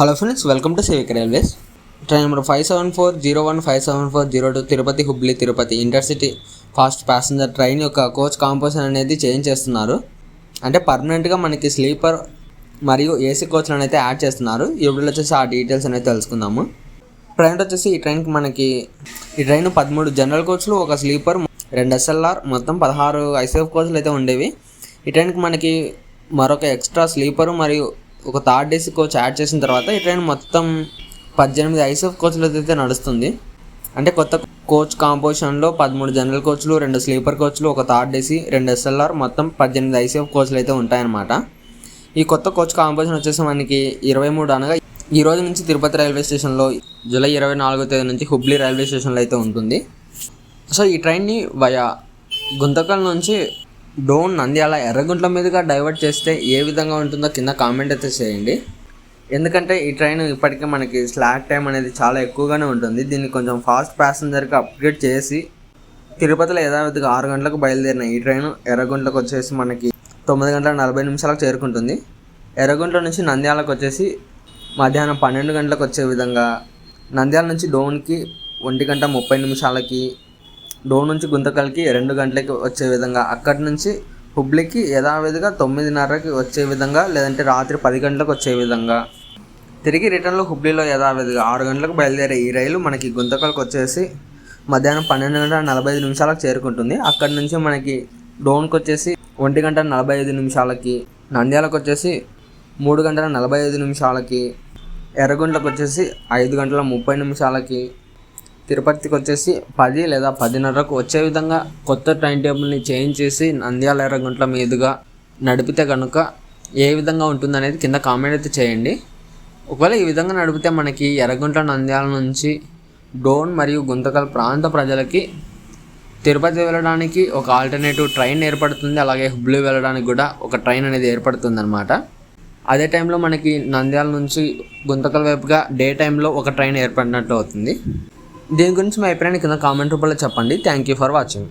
Hello friends welcome to civic railways train number five seven four zero one five seven four zero two Tirupati Hubli Tirupati intercity fast passenger train యొక్క coach composition అనేది change చేస్తున్నారు. అంటే పర్మనెంట్గా మనకి sleeper మరియు AC కోచ్లను అయితే add చేస్తున్నారు. ఈ వీడియోలో వచ్చేసి ఆ డీటెయిల్స్ అనేది తెలుసుకుందాము. ట్రైన్ వచ్చేసి ఈ ట్రైన్కి మనకి ఈ ట్రైన్ పదమూడు జనరల్ కోచ్లు ఒక స్లీపర్ రెండు ఎస్ఎల్ఆర్ మొత్తం పదహారు ఐసీఎఫ్ కోచ్లు అయితే ఉండేవి. ఈ ట్రైన్కి మనకి మరొక ఎక్స్ట్రా స్లీపరు మరియు ఒక థర్డ్ ఏసీ కోచ్ యాడ్ చేసిన తర్వాత ఈ ట్రైన్ మొత్తం పద్దెనిమిది ఐసీఎఫ్ కోచ్లు అయితే నడుస్తుంది. అంటే కొత్త కోచ్ కాంపోజిషన్లో పదమూడు జనరల్ కోచ్లు రెండు స్లీపర్ కోచ్లు ఒక థర్డ్ ఏసీ రెండు ఎస్ఎల్ఆర్ మొత్తం పద్దెనిమిది ఐసీఎఫ్ కోచ్లు అయితే ఉంటాయన్నమాట. ఈ కొత్త కోచ్ కాంపోజిషన్ వచ్చేసి మనకి ఇరవై మూడు అనగా ఈ రోజు నుంచి తిరుపతి రైల్వే స్టేషన్లో జూలై ఇరవై నాలుగో తేదీ నుంచి హుబ్లీ రైల్వే స్టేషన్లో అయితే ఉంటుంది. సో ఈ ట్రైన్ని వయా గుంతకల్ నుంచి డోన్ నంద్యాల ఎర్రగుంట్ల మీదుగా డైవర్ట్ చేస్తే ఏ విధంగా ఉంటుందో కింద కామెంట్ అయితే చేయండి. ఎందుకంటే ఈ ట్రైన్ ఇప్పటికే మనకి స్లాక్ టైం అనేది చాలా ఎక్కువగానే ఉంటుంది. దీన్ని కొంచెం ఫాస్ట్ ప్యాసింజర్కి అప్గ్రేడ్ చేసి తిరుపతిలో యథావిధిగా ఆరు గంటలకు బయలుదేరిన ఈ ట్రైన్ ఎర్రగుంట్లకు వచ్చేసి మనకి తొమ్మిది గంటల నలభై నిమిషాలకు చేరుకుంటుంది. ఎర్రగుంట్ల నుంచి నంద్యాలకు వచ్చేసి మధ్యాహ్నం పన్నెండు గంటలకు వచ్చే విధంగా నంద్యాల నుంచి డోన్కి ఒంటి గంట ముప్పై నిమిషాలకి డోన్ నుంచి గుంతకల్కి రెండు గంటలకి వచ్చే విధంగా. అక్కడి నుంచి హుబ్లీకి యథావిధిగా తొమ్మిదిన్నరకి వచ్చే విధంగా లేదంటే రాత్రి పది గంటలకు వచ్చే విధంగా. తిరిగి రిటర్న్లో హుబ్లీలో యథావిధిగా ఆరు గంటలకు బయలుదేరే ఈ రైలు మనకి గుంతకల్కి వచ్చేసి మధ్యాహ్నం పన్నెండు గంటల నలభై ఐదు నిమిషాలకు చేరుకుంటుంది. అక్కడి నుంచి మనకి డోన్కి వచ్చేసి ఒంటి గంట నలభై ఐదు నిమిషాలకి నంద్యాలకు వచ్చేసి మూడు గంటల నలభై ఐదు నిమిషాలకి ఎర్రగుంట్లకు వచ్చేసి ఐదు గంటల ముప్పై నిమిషాలకి తిరుపతికి వచ్చేసి పది లేదా పదిన్నరకు వచ్చే విధంగా కొత్త టైం టేబుల్ని చేంజ్ చేసి నంద్యాల ఎర్రగుంట్ల మీదుగా నడిపితే కనుక ఏ విధంగా ఉంటుందనేది కింద కామెంట్ అయితే చేయండి. ఒకవేళ ఈ విధంగా నడిపితే మనకి ఎర్రగుంట్ల నంద్యాల నుంచి డోన్ మరియు గుంతకల్ ప్రాంత ప్రజలకి తిరుపతి వెళ్ళడానికి ఒక ఆల్టర్నేటివ్ ట్రైన్ ఏర్పడుతుంది. అలాగే హుబ్లీ వెళ్ళడానికి కూడా ఒక ట్రైన్ అనేది ఏర్పడుతుంది అనమాట అదే టైంలో మనకి నంద్యాల నుంచి గుంతకల్ వైపుగా డే టైంలో ఒక ట్రైన్ ఏర్పడినట్టు అవుతుంది. దీని గురించి మీ అభిప్రాయాన్ని కింద కామెంట్ రూపంలో చెప్పండి. Thank you for watching